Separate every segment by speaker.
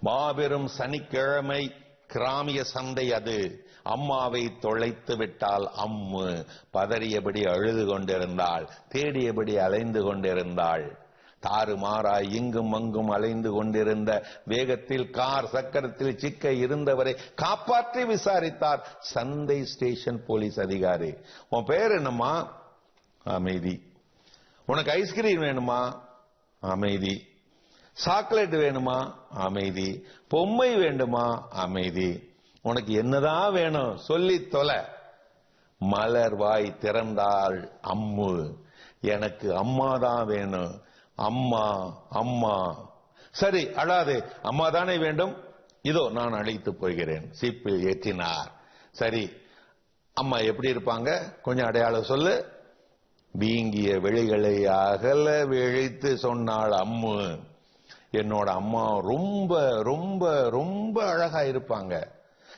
Speaker 1: மாபெரும் சனிக்கிழமை கிராமிய சந்தை அது. அம்மாவை தொலைத்து விட்டால் அம்மு. பதறியபடி அழுது கொண்டிருந்தாள். தேடியபடி அலைந்து கொண்டிருந்தாள். தாறுமாறாய் இங்கும் அங்கும் அலைந்து கொண்டிருந்த வேகத்தில் கார் சக்கரத்தில் சிக்க இருந்தவரை காப்பாற்றி விசாரித்தார் சந்தை ஸ்டேஷன் போலீஸ் அதிகாரி. உன் பேர் என்னம்மா? அமைதி. உனக்கு ஐஸ்கிரீம் வேணுமா? அமைதி. சாக்லேட் வேணுமா? அமைதி. பொம்மை வேண்டுமா? அமைதி. உனக்கு என்னதான் வேணும்? சொல்லி தொலை. மலர் வாய் திறந்தாள் அம்மு. எனக்கு அம்மா தான் வேணும். அம்மா அம்மா. சரி அழாதே. அம்மா தானே வேண்டும்? இதோ நான் அழைத்து போகிறேன். சீப்பில் ஏற்றினார். சரி அம்மா எப்படி இருப்பாங்க? கொஞ்சம் அடையாளம் சொல்லு. வீங்கிய விழிகளை அகல விழித்து சொன்னாள் அம்மு. என்னோட அம்மா ரொம்ப ரொம்ப ரொம்ப அழகா இருப்பாங்க.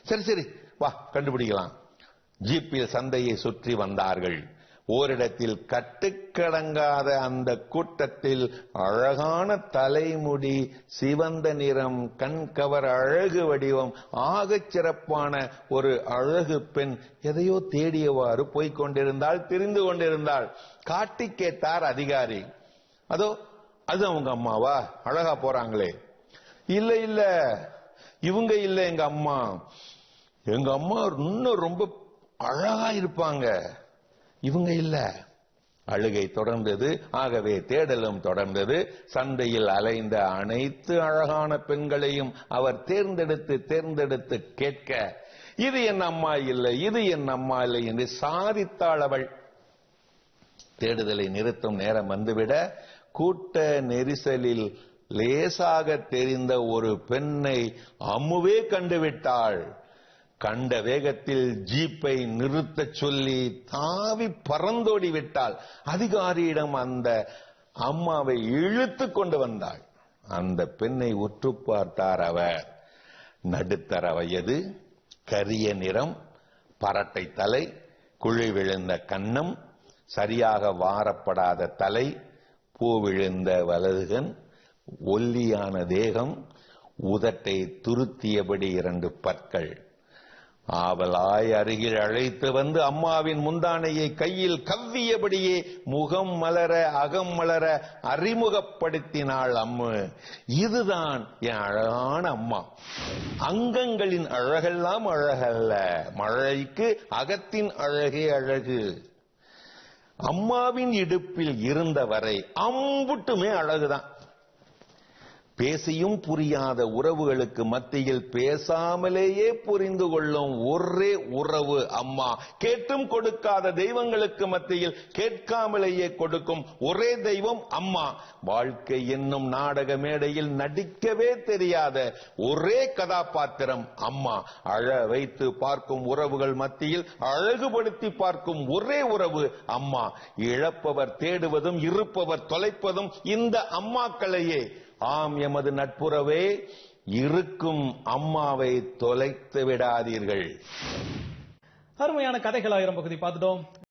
Speaker 1: சரி சரி வா கண்டுபிடிக்கலாம். ஜீப்பில் சந்தையை சுற்றி வந்தார்கள். ஓரிடத்தில் கட்டுக்கடங்காத அந்த கூட்டத்தில் அழகான தலைமுடி சிவந்த நிறம் கண்கவர் அழகு வடிவம் ஆகச் சிறப்பான ஒரு அழகு பெண் எதையோ தேடியவாறு போய்க்கொண்டிருந்தால் தெரிந்து கொண்டிருந்தாள். காட்டி கேட்டார் அதிகாரி. அதோ அது அவங்க அம்மாவா? அழகா போறாங்களே. இல்ல இல்ல. இவங்க இல்ல எங்க அம்மா. எங்க அம்மா இன்னும் ரொம்ப அழகா இருப்பாங்க. இவங்க இல்ல. அழுகை தொடர்ந்தது ஆகவே தேடலும் தொடர்ந்தது. சந்தையில் அலைந்த அனைத்து அழகான பெண்களையும் அவர் தேர்ந்தெடுத்து தேர்ந்தெடுத்து கேட்க இது என் அம்மா இல்லை இது என் அம்மா இல்லை என்று சாதித்தாள் அவள். தேடுதலை நிறுத்தும் நேரம் வந்துவிட கூட்ட நெரிசலில் லேசாக தெரிந்த ஒரு பெண்ணை அம்முவே கண்டுவிட்டாள். கண்ட வேகத்தில் ஜீப்பை நிறுத்தச் சொல்லி தாவி பறந்தோடி விட்டாள். அதிகாரியிடம் அந்த அம்மாவை இழுத்து கொண்டு வந்தாள். அந்த பெண்ணை உற்று பார்த்தார் அவர். நடுத்தர வயது கரிய நிறம் பரட்டை தலை குழி விழுந்த கன்னம் சரியாக வாரப்படாத தலை பூவிழுந்த வலதுகன் ஒல்லியான தேகம் உதட்டை துருத்தியபடி இரண்டு பற்கள். ஆவலாய் அருகில் அழைத்து வந்து அம்மாவின் முந்தானையை கையில் கவ்வியபடியே முகம் மலர அகம் மலர அறிமுகப்படுத்தினாள் அம்மு. இதுதான் என் அழகான அம்மா. அங்கங்களின் அழகெல்லாம் அழகல்ல. மழைக்கு அகத்தின் அழகே அழகு. அம்மாவின் இடுப்பில் இருந்தவரை அம்புட்டுமே அழகுதான். பேசியும் புரியாத உறவுகளுக்கு மத்தியில் பேசாமலேயே புரிந்து கொள்ளும் ஒரே உறவு அம்மா. கேட்டும் கொடுக்காத தெய்வங்களுக்கு மத்தியில் கேட்காமலேயே கொடுக்கும் ஒரே தெய்வம் அம்மா. வாழ்க்கை என்னும் நாடக மேடையில் நடிக்கவே தெரியாத ஒரே கதாபாத்திரம் அம்மா. அழ வைத்து பார்க்கும் உறவுகள் மத்தியில் அழகுபடுத்தி பார்க்கும் ஒரே உறவு அம்மா. இழப்பவர் தேடுவதும் இருப்பவர் தொலைப்பதும் இந்த அம்மாக்களையே. ஆம் எமது நட்புறவே இருக்கும் அம்மாவை தொலைத்து விடாதீர்கள்.
Speaker 2: அருமையான கதைகள் ஆயிரம் பகுதி பார்த்துட்டோம்.